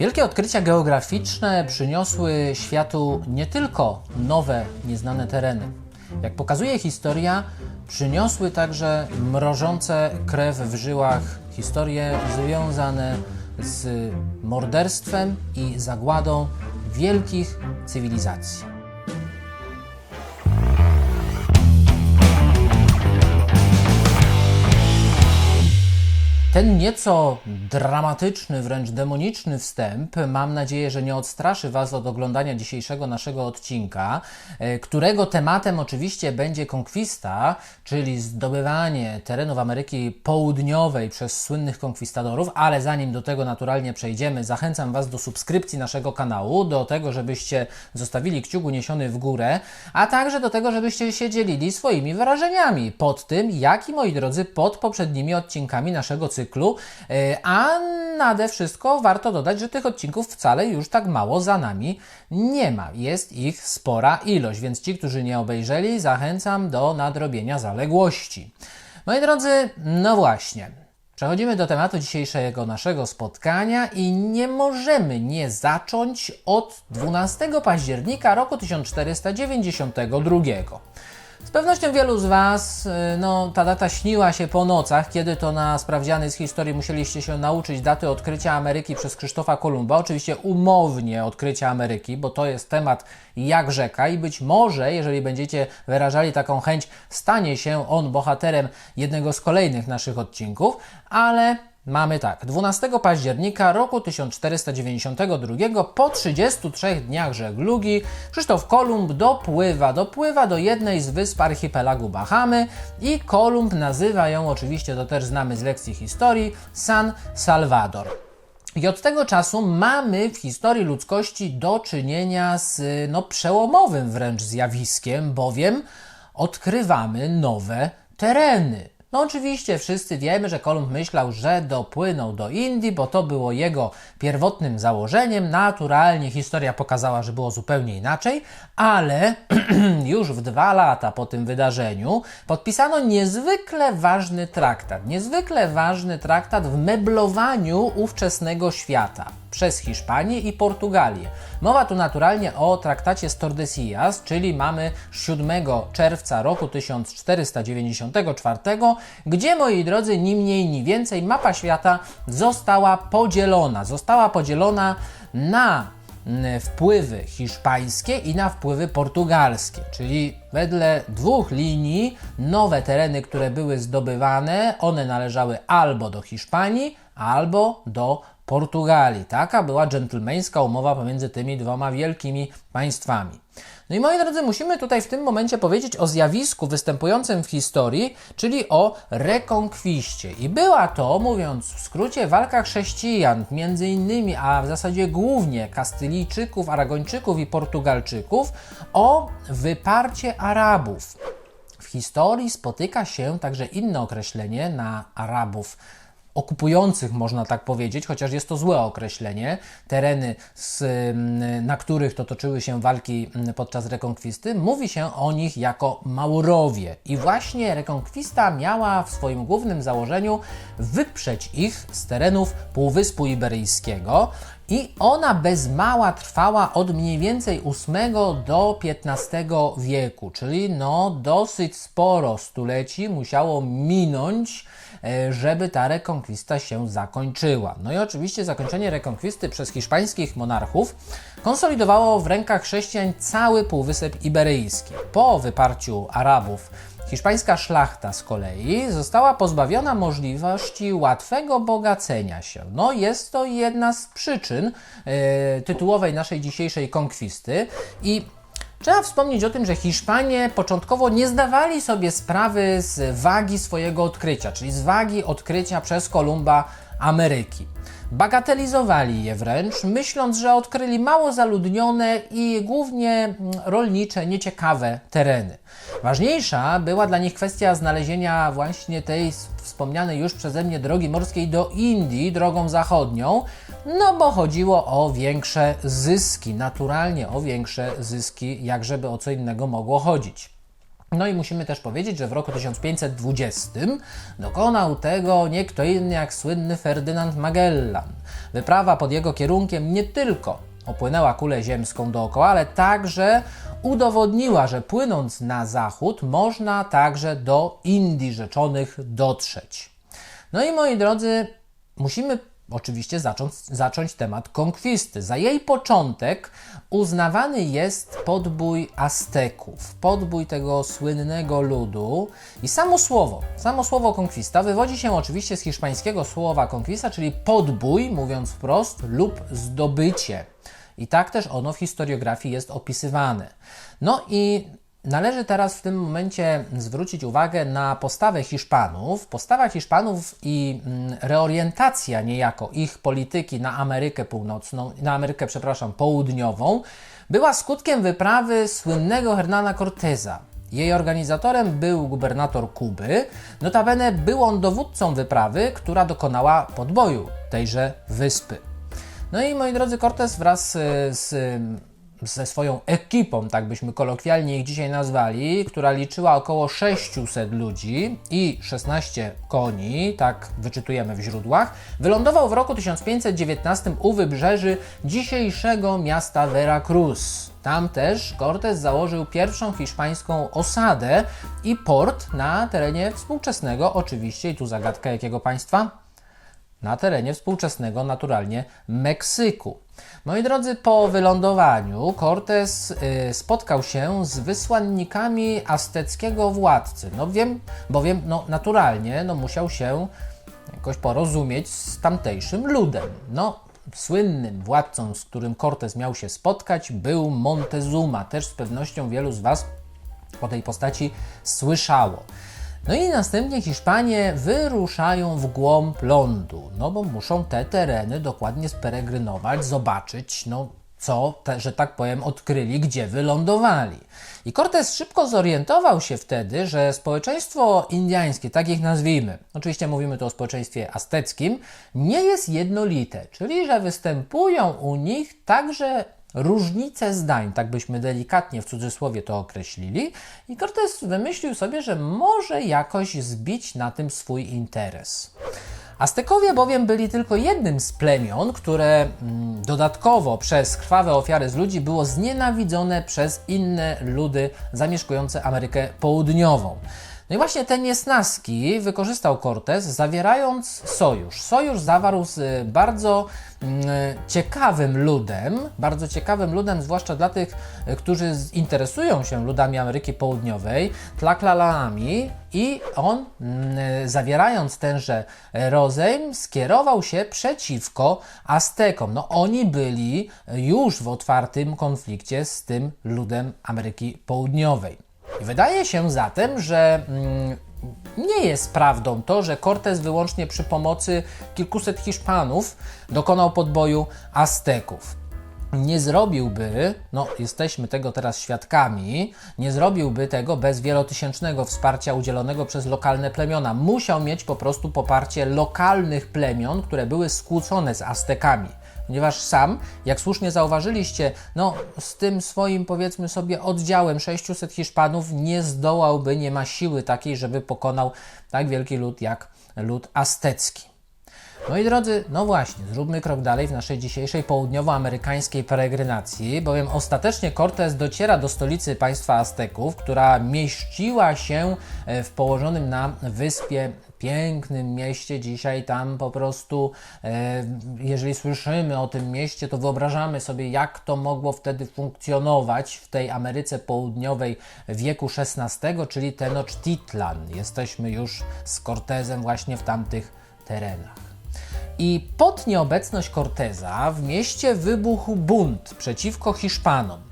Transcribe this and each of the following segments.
Wielkie odkrycia geograficzne przyniosły światu nie tylko nowe, nieznane tereny. Jak pokazuje historia, przyniosły także mrożące krew w żyłach historie związane z morderstwem i zagładą wielkich cywilizacji. Ten nieco dramatyczny, wręcz demoniczny wstęp, mam nadzieję, że nie odstraszy Was od oglądania dzisiejszego naszego odcinka, e, którego tematem oczywiście będzie konkwista, czyli zdobywanie terenów Ameryki Południowej przez słynnych konkwistadorów, ale zanim do tego naturalnie przejdziemy, zachęcam Was do subskrypcji naszego kanału, do tego, żebyście zostawili kciuk uniesiony w górę, a także do tego, żebyście się dzielili swoimi wrażeniami pod tym, jak i moi drodzy, pod poprzednimi odcinkami naszego cyklu cyklu, e, a nade wszystko warto dodać, że tych odcinków wcale już tak mało za nami nie ma. Jest ich spora ilość, więc ci, którzy nie obejrzeli, zachęcam do nadrobienia zaległości. Moi drodzy, no właśnie. Przechodzimy do tematu dzisiejszego naszego spotkania i nie możemy nie zacząć od 12 października roku 1492. Z pewnością wielu z Was y, no, ta data śniła się po nocach, kiedy to na sprawdziany z historii musieliście się nauczyć daty odkrycia Ameryki przez Krzysztofa Kolumba. Oczywiście umownie odkrycia Ameryki, bo to jest temat jak rzeka i być może, jeżeli będziecie wyrażali taką chęć, stanie się on bohaterem jednego z kolejnych naszych odcinków, ale Mamy tak, 12 października roku 1492 po 33 dniach żeglugi Krzysztof Kolumb dopływa, dopływa do jednej z wysp archipelagu Bahamy i Kolumb nazywa ją, oczywiście to też znamy z lekcji historii, San Salvador. I od tego czasu mamy w historii ludzkości do czynienia z no, przełomowym wręcz zjawiskiem, bowiem odkrywamy nowe tereny. No oczywiście wszyscy wiemy, że Kolumb myślał, że dopłynął do Indii, bo to było jego pierwotnym założeniem. Naturalnie historia pokazała, że było zupełnie inaczej, ale już w dwa lata po tym wydarzeniu podpisano niezwykle ważny traktat. Niezwykle ważny traktat w meblowaniu ówczesnego świata przez Hiszpanię i Portugalię. Mowa tu naturalnie o traktacie z Tordesillas, czyli mamy 7 czerwca roku 1494, gdzie moi drodzy, ni mniej, ni więcej mapa świata została podzielona. Została podzielona na mm, wpływy hiszpańskie i na wpływy portugalskie, czyli wedle dwóch linii nowe tereny, które były zdobywane, one należały albo do Hiszpanii, albo do Portugalii. Taka była dżentelmeńska umowa pomiędzy tymi dwoma wielkimi państwami. No i moi drodzy, musimy tutaj w tym momencie powiedzieć o zjawisku występującym w historii, czyli o rekonkwiście. I była to, mówiąc w skrócie, walka chrześcijan, między innymi, a w zasadzie głównie Kastylijczyków, Aragończyków i Portugalczyków, o wyparcie Arabów. W historii spotyka się także inne określenie na Arabów okupujących, można tak powiedzieć, chociaż jest to złe określenie, tereny, z, mm, na których to toczyły się walki mm, podczas rekonkwisty, mówi się o nich jako Maurowie. I właśnie rekonkwista miała w swoim głównym założeniu wyprzeć ich z terenów Półwyspu Iberyjskiego i ona bez mała trwała od mniej więcej VIII do XV wieku, czyli no dosyć sporo stuleci musiało minąć, żeby ta rekonkwista się zakończyła. No i oczywiście zakończenie rekonkwisty przez hiszpańskich monarchów konsolidowało w rękach chrześcijan cały Półwysep Iberyjski. Po wyparciu Arabów Hiszpańska szlachta z kolei została pozbawiona możliwości łatwego bogacenia się. No, jest to jedna z przyczyn yy, tytułowej naszej dzisiejszej konkwisty i Trzeba wspomnieć o tym, że Hiszpanie początkowo nie zdawali sobie sprawy z wagi swojego odkrycia, czyli z wagi odkrycia przez Kolumba Ameryki. Bagatelizowali je wręcz, myśląc, że odkryli mało zaludnione i głównie mm, rolnicze, nieciekawe tereny. Ważniejsza była dla nich kwestia znalezienia właśnie tej wspomnianej już przeze mnie drogi morskiej do Indii, drogą zachodnią, no bo chodziło o większe zyski, naturalnie o większe zyski, jak żeby o co innego mogło chodzić. No i musimy też powiedzieć, że w roku 1520 dokonał tego nie kto inny jak słynny Ferdynand Magellan. Wyprawa pod jego kierunkiem nie tylko opłynęła kulę ziemską dookoła, ale także udowodniła, że płynąc na zachód można także do Indii Rzeczonych dotrzeć. No i moi drodzy, musimy oczywiście zacząć, zacząć temat konkwisty. Za jej początek uznawany jest podbój Azteków, podbój tego słynnego ludu i samo słowo, samo słowo konkwista wywodzi się oczywiście z hiszpańskiego słowa konkwista, czyli podbój, mówiąc wprost, lub zdobycie. I tak też ono w historiografii jest opisywane. No i Należy teraz w tym momencie zwrócić uwagę na postawę Hiszpanów. Postawa Hiszpanów i mm, reorientacja niejako ich polityki na Amerykę Północną, na Amerykę, przepraszam, Południową była skutkiem wyprawy słynnego Hernana Corteza. Jej organizatorem był gubernator Kuby. Notabene był on dowódcą wyprawy, która dokonała podboju tejże wyspy. No i moi drodzy, Cortez wraz z ze swoją ekipą, tak byśmy kolokwialnie ich dzisiaj nazwali, która liczyła około 600 ludzi i 16 koni, tak wyczytujemy w źródłach, wylądował w roku 1519 u wybrzeży dzisiejszego miasta Veracruz. Tam też Cortés założył pierwszą hiszpańską osadę i port na terenie współczesnego, oczywiście, i tu zagadka jakiego państwa? Na terenie współczesnego, naturalnie, Meksyku. Moi drodzy, po wylądowaniu Cortés y, spotkał się z wysłannikami azteckiego władcy. No wiem, bowiem no, naturalnie no, musiał się jakoś porozumieć z tamtejszym ludem. No, słynnym władcą, z którym Cortés miał się spotkać, był Montezuma. Też z pewnością wielu z Was o tej postaci słyszało. No i następnie Hiszpanie wyruszają w głąb lądu, no bo muszą te tereny dokładnie speregrynować, zobaczyć, no co, te, że tak powiem, odkryli, gdzie wylądowali. I Cortés szybko zorientował się wtedy, że społeczeństwo indiańskie, tak ich nazwijmy, oczywiście mówimy tu o społeczeństwie azteckim, nie jest jednolite, czyli że występują u nich także różnice zdań, tak byśmy delikatnie w cudzysłowie to określili, i Cortés wymyślił sobie, że może jakoś zbić na tym swój interes. Aztekowie bowiem byli tylko jednym z plemion, które mm, dodatkowo przez krwawe ofiary z ludzi było znienawidzone przez inne ludy zamieszkujące Amerykę Południową. No i właśnie te niesnaski wykorzystał Cortez, zawierając sojusz. Sojusz zawarł z bardzo mm, ciekawym ludem, bardzo ciekawym ludem, zwłaszcza dla tych, którzy interesują się ludami Ameryki Południowej, Tlaklalaami, i on, mm, zawierając tenże rozejm, skierował się przeciwko Aztekom. No, oni byli już w otwartym konflikcie z tym ludem Ameryki Południowej. Wydaje się zatem, że mm, nie jest prawdą to, że Cortés wyłącznie przy pomocy kilkuset Hiszpanów dokonał podboju Azteków. Nie zrobiłby, no jesteśmy tego teraz świadkami, nie zrobiłby tego bez wielotysięcznego wsparcia udzielonego przez lokalne plemiona. Musiał mieć po prostu poparcie lokalnych plemion, które były skłócone z Aztekami ponieważ sam, jak słusznie zauważyliście, no z tym swoim powiedzmy sobie oddziałem 600 Hiszpanów nie zdołałby, nie ma siły takiej, żeby pokonał tak wielki lud jak lud aztecki. Moi drodzy, no właśnie, zróbmy krok dalej w naszej dzisiejszej południowoamerykańskiej peregrinacji, bowiem ostatecznie Cortez dociera do stolicy państwa Azteków, która mieściła się e, w położonym na wyspie pięknym mieście. Dzisiaj tam po prostu, e, jeżeli słyszymy o tym mieście, to wyobrażamy sobie, jak to mogło wtedy funkcjonować w tej Ameryce Południowej wieku XVI, czyli Tenochtitlan. Jesteśmy już z Cortezem właśnie w tamtych terenach. I pod nieobecność Corteza w mieście wybuchł bunt przeciwko Hiszpanom.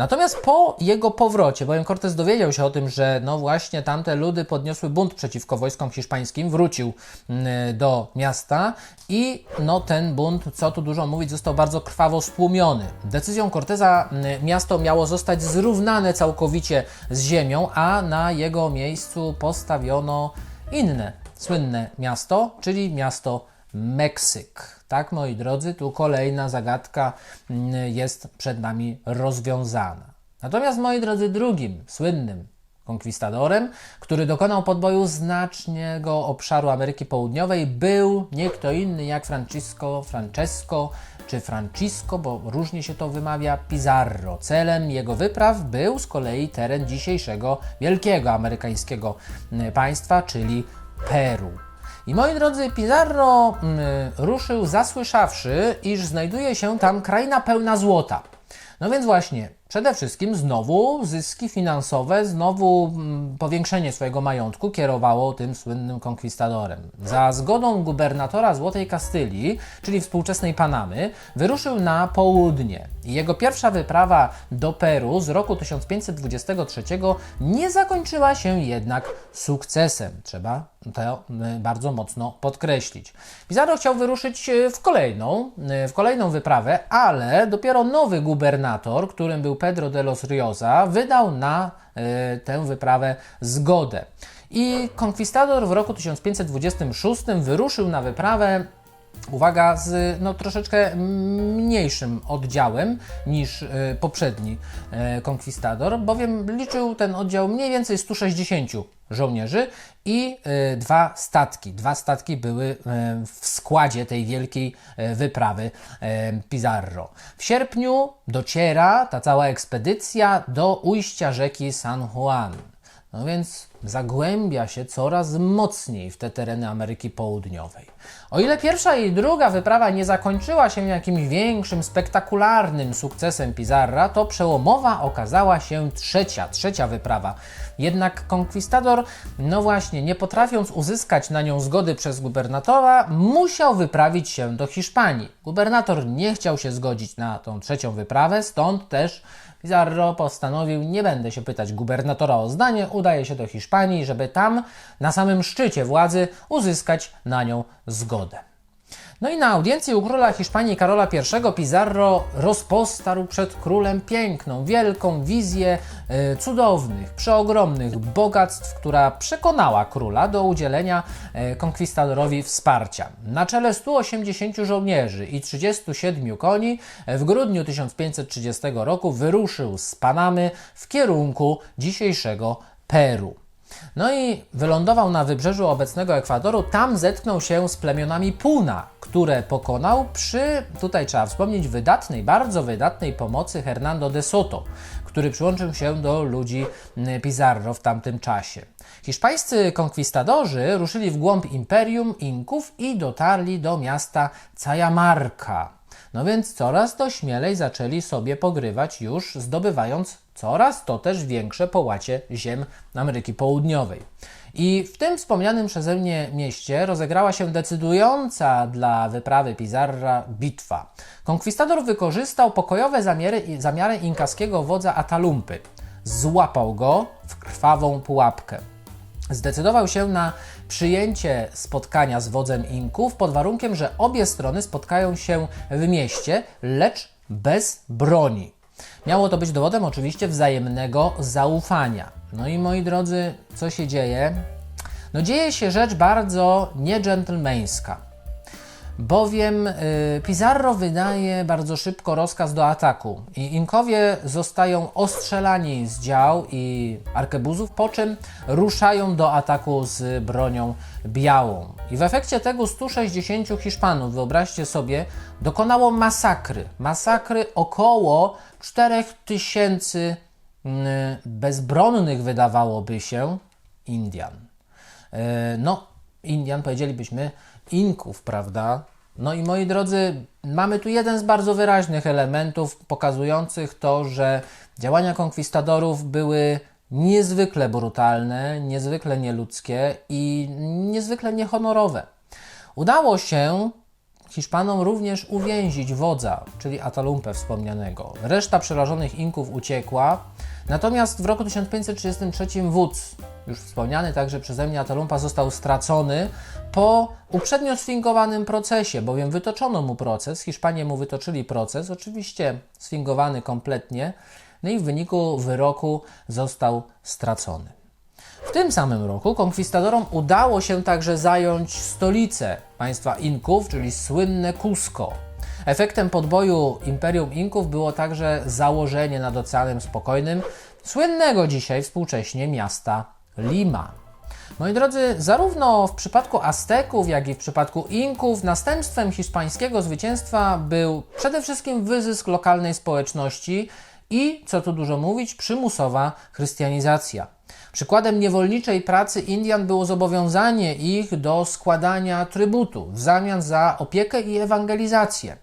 Natomiast po jego powrocie, bowiem Cortez dowiedział się o tym, że no właśnie tamte ludy podniosły bunt przeciwko wojskom hiszpańskim, wrócił mm, do miasta i no ten bunt, co tu dużo mówić, został bardzo krwawo stłumiony. Decyzją Corteza mm, miasto miało zostać zrównane całkowicie z ziemią, a na jego miejscu postawiono inne słynne miasto, czyli miasto Meksyk. Tak, moi drodzy, tu kolejna zagadka mm, jest przed nami rozwiązana. Natomiast, moi drodzy, drugim słynnym konkwistadorem, który dokonał podboju znacznego obszaru Ameryki Południowej, był nie kto inny jak Francisco, Francesco czy Francisco, bo różnie się to wymawia, Pizarro. Celem jego wypraw był z kolei teren dzisiejszego wielkiego amerykańskiego mm, państwa, czyli Peru. I moi drodzy, Pizarro mm, ruszył zasłyszawszy, iż znajduje się tam kraina pełna złota. No więc właśnie, przede wszystkim znowu zyski finansowe, znowu mm, powiększenie swojego majątku kierowało tym słynnym konkwistadorem. Za zgodą gubernatora Złotej Kastylii, czyli współczesnej Panamy, wyruszył na południe. Jego pierwsza wyprawa do Peru z roku 1523 nie zakończyła się jednak sukcesem. Trzeba to y, bardzo mocno podkreślić. Pizarro chciał wyruszyć y, w kolejną, y, w kolejną wyprawę, ale dopiero nowy gubernator, którym był Pedro de los Riosa, wydał na y, tę wyprawę zgodę. I konkwistador w roku 1526 wyruszył na wyprawę uwaga, z no, troszeczkę mniejszym oddziałem niż e, poprzedni e, konkwistador, bowiem liczył ten oddział mniej więcej 160 żołnierzy i e, dwa statki. Dwa statki były w składzie tej wielkiej wyprawy Pizarro. W sierpniu dociera ta cała ekspedycja do ujścia rzeki San Juan. No więc zagłębia się coraz mocniej w te tereny Ameryki Południowej. O ile pierwsza i druga wyprawa nie zakończyła się jakimś większym, spektakularnym sukcesem Pizarra, to przełomowa okazała się trzecia, trzecia wyprawa. Jednak konkwistador, no właśnie, nie potrafiąc uzyskać na nią zgody przez gubernatora, musiał wyprawić się do Hiszpanii. Gubernator nie chciał się zgodzić na tą trzecią wyprawę, stąd też Pizarro postanowił, nie będę się pytać gubernatora o zdanie, udaje się do Hiszpanii, żeby tam, na samym szczycie władzy, uzyskać na nią zgodę. No i na audiencji u króla Hiszpanii Karola I Pizarro rozpostarł przed królem piękną, wielką wizję e, cudownych, przeogromnych bogactw, która przekonała króla do udzielenia e, konkwistadorowi wsparcia. Na czele 180 żołnierzy i 37 koni e, w grudniu 1530 roku wyruszył z Panamy w kierunku dzisiejszego Peru. No i wylądował na wybrzeżu obecnego Ekwadoru, tam zetknął się z plemionami Puna, które pokonał przy, tutaj trzeba wspomnieć, wydatnej, bardzo wydatnej pomocy Hernando de Soto, który przyłączył się do ludzi mm, Pizarro w tamtym czasie. Hiszpańscy konkwistadorzy ruszyli w głąb imperium Inków i dotarli do miasta Cajamarca. No więc coraz to śmielej zaczęli sobie pogrywać już zdobywając coraz to też większe połacie ziem Ameryki Południowej. I w tym wspomnianym przeze mnie mieście rozegrała się decydująca dla wyprawy Pizarra bitwa. Konkwistador wykorzystał pokojowe zamiary, zamiary inkaskiego wodza Atalumpy. Złapał go w krwawą pułapkę. Zdecydował się na przyjęcie spotkania z wodzem Inków pod warunkiem, że obie strony spotkają się w mieście, lecz bez broni. Miało to być dowodem oczywiście wzajemnego zaufania. No i moi drodzy, co się dzieje? No dzieje się rzecz bardzo niedżentelmeńska. Bowiem y, Pizarro wydaje bardzo szybko rozkaz do ataku i Inkowie zostają ostrzelani z dział i arkebuzów, po czym ruszają do ataku z bronią białą. I w efekcie tego 160 Hiszpanów, wyobraźcie sobie, dokonało masakry. Masakry około 4000 mm, bezbronnych, wydawałoby się, Indian. Y, No, Indian powiedzielibyśmy Inków, prawda? No i moi drodzy, mamy tu jeden z bardzo wyraźnych elementów pokazujących to, że działania konkwistadorów były niezwykle brutalne, niezwykle nieludzkie i niezwykle niehonorowe. Udało się Hiszpanom również uwięzić wodza, czyli Atalumpę wspomnianego. Reszta przerażonych Inków uciekła, natomiast w roku 1533 wódz, już wspomniany także przeze mnie Atalumpa, został stracony po uprzednio sfingowanym procesie, bowiem wytoczono mu proces, Hiszpanie mu wytoczyli proces, oczywiście sfingowany kompletnie, no i w wyniku wyroku został stracony. W tym samym roku konkwistadorom udało się także zająć stolicę państwa Inków, czyli słynne Cusco. Efektem podboju Imperium Inków było także założenie nad Oceanem Spokojnym słynnego dzisiaj współcześnie miasta Lima. Moi drodzy, zarówno w przypadku Azteków, jak i w przypadku Inków, następstwem hiszpańskiego zwycięstwa był przede wszystkim wyzysk lokalnej społeczności i, co tu dużo mówić, przymusowa chrystianizacja. Przykładem niewolniczej pracy Indian było zobowiązanie ich do składania trybutu w zamian za opiekę i ewangelizację.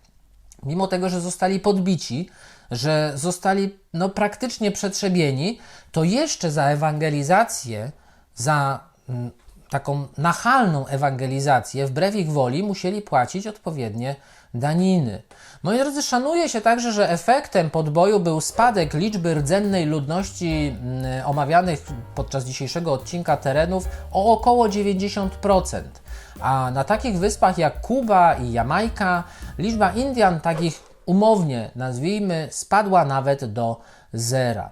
Mimo tego, że zostali podbici, że zostali no, praktycznie przetrzebieni, to jeszcze za ewangelizację, za mm, taką nachalną ewangelizację, wbrew ich woli, musieli płacić odpowiednie daniny. Moi drodzy, szanuje się także, że efektem podboju był spadek liczby rdzennej ludności mm, omawianych podczas dzisiejszego odcinka terenów o około 90%. A na takich wyspach jak Kuba i Jamajka liczba Indian, takich umownie nazwijmy, spadła nawet do zera.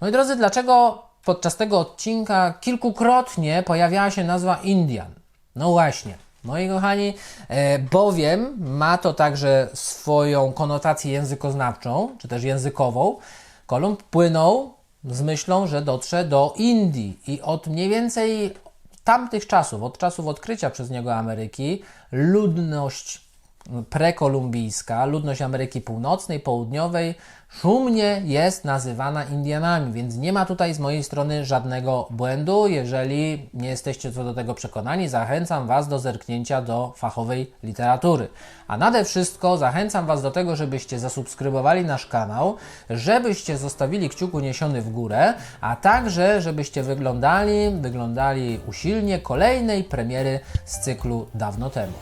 Moi drodzy, dlaczego podczas tego odcinka kilkukrotnie pojawiała się nazwa Indian? No właśnie. Moi kochani, e, bowiem ma to także swoją konotację językoznawczą, czy też językową. Kolumb płynął z myślą, że dotrze do Indii i od mniej więcej tamtych czasów, od czasów odkrycia przez niego Ameryki, ludność prekolumbijska, ludność Ameryki Północnej, Południowej, szumnie jest nazywana Indianami, więc nie ma tutaj z mojej strony żadnego błędu. Jeżeli nie jesteście co do tego przekonani, zachęcam Was do zerknięcia do fachowej literatury. A nade wszystko zachęcam Was do tego, żebyście zasubskrybowali nasz kanał, żebyście zostawili kciuk uniesiony w górę, a także żebyście wyglądali, wyglądali usilnie kolejnej premiery z cyklu dawno temu.